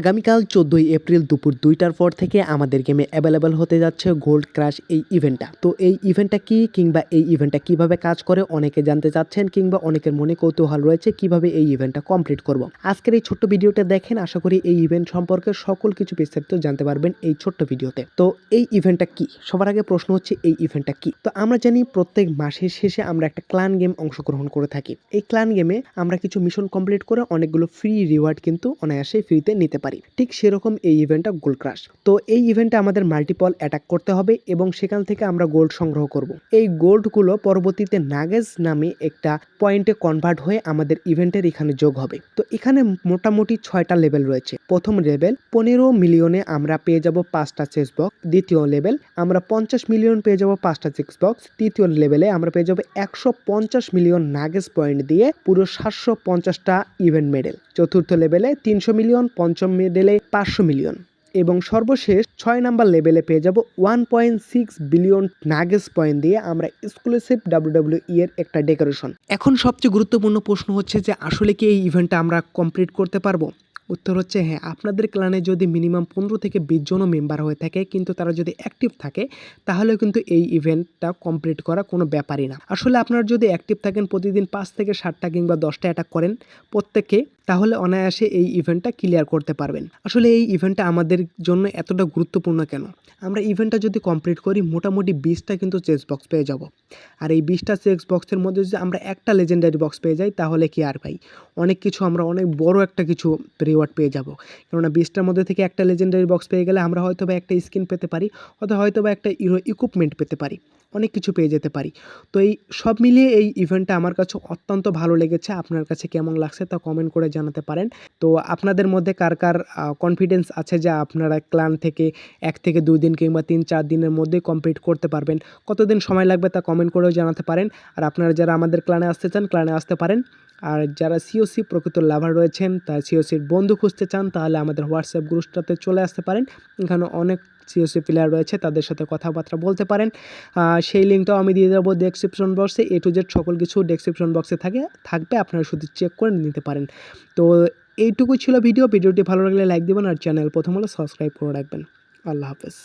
আগামীকাল চোদ্দোই এপ্রিল দুপুর দুইটার পর থেকে আমাদের গেমে অ্যাভেলেবেল হতে যাচ্ছে গোল্ড ক্রাশ এই ইভেন্টটা তো এই ইভেন্টটা কি কিংবা এই ইভেন্টটা কীভাবে কাজ করে অনেকে জানতে চাচ্ছেন কিংবা অনেকের মনে কৌতূহল রয়েছে কীভাবে এই ইভেন্টটা কমপ্লিট করব। আজকের এই ছোট্ট ভিডিওটা দেখেন, আশা করি এই ইভেন্ট সম্পর্কে সকল কিছু বিস্তারিত জানতে পারবেন এই ছোট্ট ভিডিওতে। তো এই ইভেন্টটা কি? সবার আগে প্রশ্ন হচ্ছে, এই ইভেন্টটা কি? তো আমরা জানি প্রত্যেক মাসের শেষে আমরা একটা ক্লান গেম অংশগ্রহণ করে থাকি। এই ক্লান গেমে আমরা কিছু মিশন কমপ্লিট করে অনেকগুলো ফ্রি রিওয়ার্ড কিন্তু অনায়াসে ফ্রিতে নিতে পারি। ঠিক সেরকম এই ইভেন্টটা গোল্ড ক্রাশ তো এই ইভেন্টে আমাদের মাল্টিপল অ্যাটাক করতে হবে এবং সেখান থেকে আমরা গোল্ড সংগ্রহ করব। এই গোল্ডগুলো পরবর্তীতে নাগেজ নামে একটা পয়েন্টে কনভার্ট হয়ে আমাদের ইভেন্টের এখানে যোগ হবে। তো এখানে মোটামুটি ছয়টা লেভেল রয়েছে। প্রথম লেভেল পনেরো মিলিয়নে আমরা পেয়ে যাব পাঁচটা চেস বক্স দ্বিতীয় লেভেল আমরা পঞ্চাশ মিলিয়ন পেয়ে যাব পাঁচটা চেস বক্স তৃতীয় লেভেলে আমরা পেয়ে যাব একশো পঞ্চাশ মিলিয়ন নাগেজ পয়েন্ট দিয়ে পুরো সাতশো পঞ্চাশটা ইভেন্ট মেডেল চতুর্থ লেভেলে তিনশো মিলিয়ন, পঞ্চম মেডেলে পাঁচশো মিলিয়ন। এবং সর্বশেষ ছয় নাম্বার লেভেলে পেয়ে যাব ওয়ান পয়েন্ট সিক্স বিলিয়ন নাগেস পয়েন্ট দিয়ে আমরা এক্সক্লুসিভ ডাব্লিউ এর একটা ডেকোরেশন এখন সবচেয়ে গুরুত্বপূর্ণ প্রশ্ন হচ্ছে যে আসলে কি এই ইভেন্টটা আমরা কমপ্লিট করতে পারব? উত্তর হচ্ছে হ্যাঁ আপনাদের ক্লানে যদি মিনিমাম পনেরো থেকে বিশ জনও মেম্বার হয়ে থাকে, কিন্তু তারা যদি অ্যাক্টিভ থাকে তাহলে কিন্তু এই ইভেন্টটা কমপ্লিট করা কোনো ব্যাপারই না। আসলে আপনারা যদি অ্যাক্টিভ থাকেন, প্রতিদিন পাঁচ থেকে সাতটা কিংবা দশটা অ্যাটাক করেন প্রত্যেকে তাহলে অনায়াসে এই ইভেন্টটা ক্লিয়ার করতে পারবেন। আসলে এই ইভেন্টটা আমাদের জন্য এতটা গুরুত্বপূর্ণ কেন? আমরা ইভেন্টটা যদি কমপ্লিট করি, মোটামুটি বিশটা কিন্তু চেস বক্স পেয়ে যাব। আর এই বিশটা চেস বক্সের মধ্যে যদি আমরা একটা লেজেন্ডারি বক্স পেয়ে যাই, তাহলে কি আর ভাই? অনেক কিছু আমরা, অনেক বড় একটা কিছু রিওয়ার্ড পেয়ে যাব। কেননা বিশটার মধ্যে থেকে একটা লেজেন্ডারি বক্স পেয়ে গেলে আমরা হয়তো বা একটা স্কিন পেতে পারি, অথবা হয়তো বা একটা ইরো ইকুইপমেন্ট পেতে পারি, অনেক কিছু পেয়ে যেতে পারি। তো এই সব মিলিয়ে এই ইভেন্টটা আমার কাছে অত্যন্ত ভালো লেগেছে। আপনার কাছে কেমন লাগছে তা কমেন্ট করে জানাতে পারেন। তো আপনাদের মধ্যে কার কার কনফিডেন্স আছে যে আপনারা ক্লান থেকে এক থেকে দুই দিন কিংবা তিন চার দিনের মধ্যে কমপ্লিট করতে পারবেন? কতদিন সময় লাগবে তা কমেন্ট করেও জানাতে পারেন। আর আপনারা যারা আমাদের ক্লানে আসতে চান ক্লানে আসতে পারেন। আর যারা সিওসি প্রকৃত লাভার রয়েছেন তা সিওসির বন্ধু খুঁজতে চান, তাহলে আমাদের হোয়াটসঅ্যাপ গ্রুপটাতে চলে আসতে পারেন। এখানে অনেক সিওসি প্লেয়ার রয়েছে, তাদের সাথে কথাবার্তা বলতে পারেন। সেই লিঙ্কটাও আমি দিয়ে দেবো ডেসক্রিপশন বক্সে এ টু জেড সকল কিছু ডেসক্রিপশন বক্সে থাকে, থাকবে, আপনারা শুধু চেক করে নিতে পারেন। তো এইটুকু ছিল ভিডিও ভিডিওটি ভালো লাগলে লাইক দেবেন আর চ্যানেল প্রথম হলে সাবস্ক্রাইব করে রাখবেন। আল্লাহ হাফেজ।